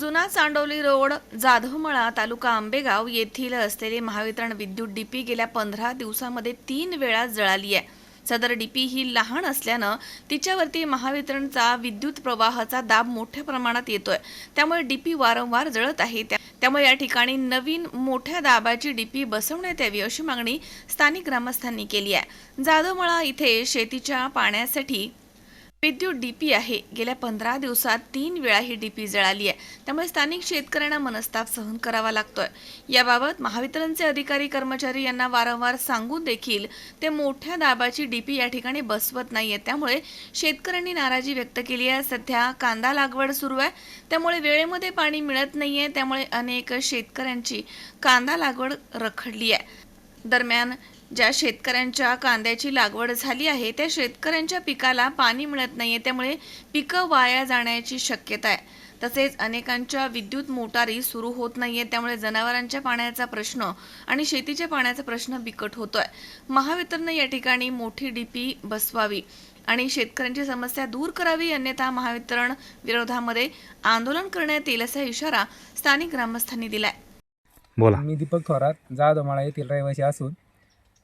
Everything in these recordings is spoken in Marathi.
जुना चांडोली रोड जाधवमळा तालुका आंबेगाव येथील असलेले महावितरण विद्युत डीपी गेल्या पंधरा दिवसामध्ये तीन वेळा जळाली आहे. सदर डीपी ही लहान असल्यानं तिच्यावरती महावितरणचा विद्युत प्रवाहाचा दाब मोठ्या प्रमाणात येतोय. त्यामुळे डीपी वारंवार जळत आहे. त्या- त्यामुळे या ठिकाणी नवीन मोठ्या दाबाची डीपी बसवण्यात यावी अशी मागणी स्थानिक ग्रामस्थांनी केली आहे. जाधवमळा इथे शेतीच्या पाण्यासाठी विद्युत डीपी आहे. गेल्या पंधरा दिवसात तीन वेळा ही डीपी जळाली आहे. त्यामुळे स्थानिक शेतकऱ्यांना मनस्ताप सहन करावा लागतोय. याबाबत महावितरणचे अधिकारी कर्मचारी यांना वारंवार सांगून देखील ते मोठ्या दाबाची डीपी या ठिकाणी बसवत नाहीये. त्यामुळे शेतकऱ्यांनी नाराजी व्यक्त केली आहे. सध्या कांदा लागवड सुरू आहे. त्यामुळे वेळेमध्ये पाणी मिळत नाहीये. त्यामुळे अनेक शेतकऱ्यांची कांदा लागवड रखडली आहे. दरम्यान ज्या शेतकऱ्यांच्या कांद्याची लागवड झाली आहे त्या शेतकऱ्यांच्या पिकाला पाणी मिळत नाहीये त्यामुळे पिकं वाया जाण्याची शक्यता आहे. तसेच अनेकांच्या विद्युत मोटारी सुरू होत नाहीये त्यामुळे जनावरांच्या पाण्याचा प्रश्न आणि शेतीच्या पाण्याचा प्रश्न बिकट होतोय. महावितरणने या ठिकाणी मोठी डीपी बसवावी आणि शेतकऱ्यांची समस्या दूर करावी अन्यथा महावितरण विरोधामध्ये आंदोलन करण्यात येईल असा इशारा स्थानिक ग्रामस्थांनी दिलाय. बोला. मी दीपक थोरात जाधवमाळा येथील रहिवासी असून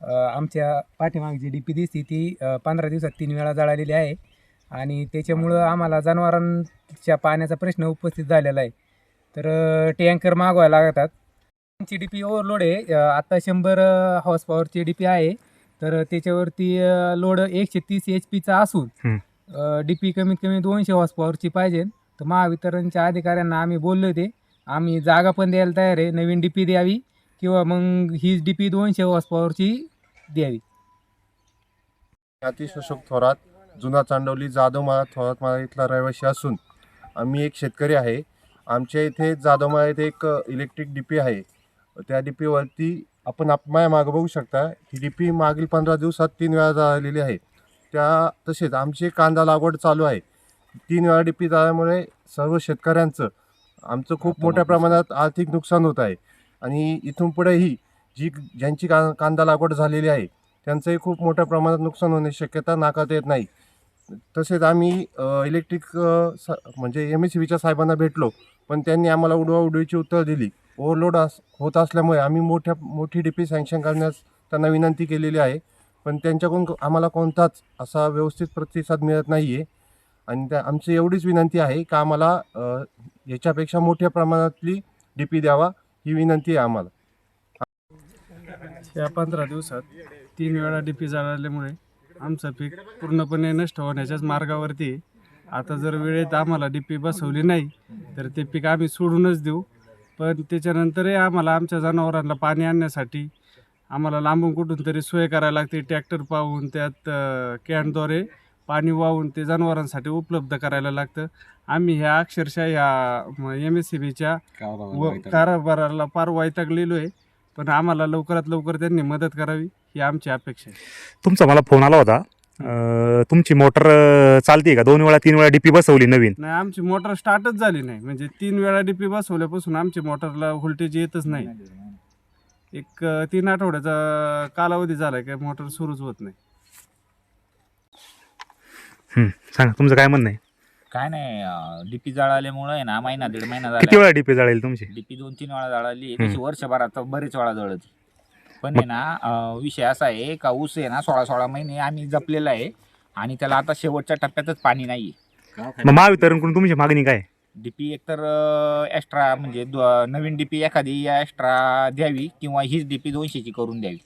आमच्या पाठीमागची डी पी दिसती ती पंधरा दिवसात तीन वेळा जळालेली आहे. आणि त्याच्यामुळं आम्हाला जनावरांच्या पाण्याचा प्रश्न उपस्थित झालेला आहे. तर टँकर मागवायला लागतात. आमची डी पी ओव्हरलोड आहे. अ, आता शंभर हॉर्स पॉवरची डी पी आहे. तर त्याच्यावरती लोड एकशे तीस एच पीचा असून. डी पी कमीत कमी दोनशे हॉर्स पॉवरची पाहिजे. तर महावितरणच्या अधिकाऱ्यांना आम्ही बोललो होते आम्ही जागा पण द्यायला तयार आहे. नवीन डी पी द्यावी. किंवा मग हीच डी पी दोनशे हॉर्स पॉवरची द्यावी. अतिश अशोक थोरात जुना चांडवली जाधवमाळा थोरातमाळा इथला रहिवासी असून आम्ही एक शेतकरी आहे. आमच्या इथे जाधवमाळा इथे एक इलेक्ट्रिक डी पी आहे. त्या डी पीवरती आपण आप मागं बघू शकता ही डी पी मागील पंधरा दिवसात तीन वेळा झालेली आहे. त्या तसेच आमची कांदा लागवड चालू आहे. तीन वेळा डी पी झाल्यामुळे सर्व शेतकऱ्यांचं आमचं खूप मोठ्या प्रमाणात आर्थिक नुकसान होत आहे. आणि इथून पुढेही जी ज्यांची का कांदा लागवड झालेली आहे त्यांचंही खूप मोठ्या प्रमाणात नुकसान होण्याची शक्यता नाकारता येत नाही. तसेच आम्ही इलेक्ट्रिक स म्हणजे एम एस सी बीच्या साहेबांना भेटलो पण त्यांनी आम्हाला उडवाउडवीची उत्तर दिली. ओव्हरलोड अस होत असल्यामुळे आम्ही मोठ्या मोठी डी पी सँक्शन करण्यास त्यांना विनंती केलेली आहे. पण त्यांच्याकडून आम्हाला कोणताच असा व्यवस्थित प्रतिसाद मिळत नाही आहे आणि त्या आमची एवढीच विनंती आहे का आम्हाला याच्यापेक्षा मोठ्या प्रमाणातली डी पी द्यावा. ही विनंती आहे आम्हाला. या पंधरा दिवसात तीन वेळा डी पी जाळल्यामुळे आमचं पीक पूर्णपणे नष्ट होण्याच्याच मार्गावरती आहे. आता जर वेळेत आम्हाला डी पी बसवली नाही तर ते पीक आम्ही सोडूनच देऊ. पण त्याच्यानंतरही आम्हाला आमच्या जनावरांना पाणी आणण्यासाठी आम्हाला लांबून कुठून तरी सोय करायला लागते. ट्रॅक्टर पाहून त्यात कॅनद्वारे पाणी वाहून ते जनावरांसाठी उपलब्ध करायला लागतं. आम्ही ह्या अक्षरशः ह्या एम एस सी बीच्या व कारभाराला फार वैतागलेलो आहे. पण आम्हाला लवकरात लवकर त्यांनी मदत करावी ही आमची अपेक्षा आहे. तुमचा मला फोन आला होता. अं, तुमची मोटर चालते का? दोन वेळा तीन वेळा डीपी बसवली नवीन. नाही आमची मोटर स्टार्टच झाली नाही. म्हणजे तीन वेळा डीपी बसवल्यापासून आमची मोटरला व्होल्टेज येतच नाही. एक अं, तीन आठवड्याचा कालावधी झाला की मोटर सुरूच होत नाही. हं, सांगा तुमचं काय म्हणणं आहे? काय नाही डीपी जळाल्यामुळं आहे ना महिना दीड महिना किती झाला वेळा डीपी जळेल तुमची? डीपी दोन तीन वेळा जळाली. तशी वर्षभरात बरेच वेळा जळती. पण आहे ना अं, विषय असा आहे का ऊस आहे ना सोळा सोळा महिने आम्ही जपलेला आहे आणि त्याला आता शेवटच्या टप्प्यातच पाणी नाही मग महावितरणकडून तुमची मागणी काय डीपी एकतर एक्स्ट्रा म्हणजे दो- नवीन डीपी एखादी एक्स्ट्रा द्यावी किंवा हीच डीपी दोनशेची करून द्यावी.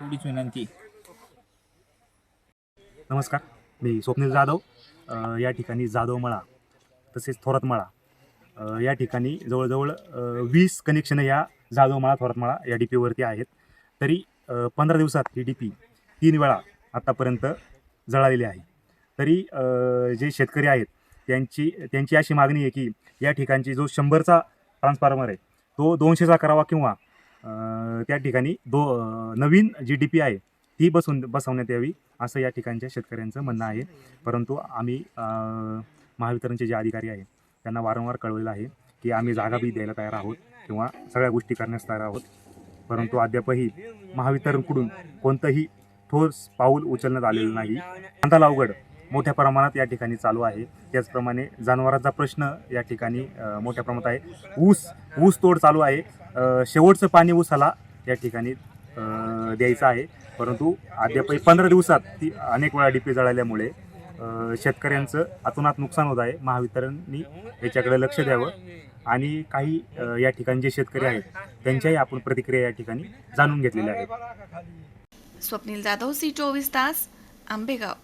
थोडीच विनंती. नमस्कार. मी स्वप्नील जाधव अ, या ठिकाणी जाधवमळा तसेच थोरातमळा या ठिकाणी जवळजवळ अ, वीस कनेक्शन या जाधवमळा थोरातमळा या डी पीवरती आहेत. तरी पंधरा दिवसात ही डी पी तीन वेळा आत्तापर्यंत जळालेली आहे. तरी अ, जे शेतकरी आहेत त्यांची त्यांची अशी मागणी आहे की या ठिकाणची जो शंभरचा ट्रान्सफॉर्मर आहे तो दोनशेचा करावा किंवा अ, त्या ठिकाणी दो अ, नवीन जी डी पी आहे ती बसून बसवण्यात यावी असं या ठिकाणच्या शेतकऱ्यांचं म्हणणं आहे. परंतु आम्ही महावितरणचे जे अधिकारी आहेत त्यांना वारंवार कळवलेलं आहे की आम्ही जागा बी द्यायला तयार आहोत किंवा सगळ्या गोष्टी करण्यास तयार आहोत. परंतु अद्यापही महावितरणकडून कोणतंही ठोस पाऊल उचलण्यात आलेलं नाही. कांदा लावगड मोठ्या प्रमाणात या ठिकाणी चालू आहे. त्याचप्रमाणे जनावरांचा प्रश्न या ठिकाणी मोठ्या प्रमाणात आहे. ऊस ऊस तोड चालू आहे. शेवटचं पाणी ऊसाला या ठिकाणी द्यायचं आहे. परंतु अद्यापही पंधरा दिवसात ती अनेक वेळा डीपी जळाल्यामुळे शेतकऱ्यांचं अतोनात नुकसान होत आहे. महावितरणनी याच्याकडे लक्ष द्यावं आणि काही या ठिकाणी जे शेतकरी आहेत त्यांच्याही आपण प्रतिक्रिया या ठिकाणी जाणून घेतलेल्या आहेत. स्वप्नील जाधव सी चोवीस तास आंबेगाव.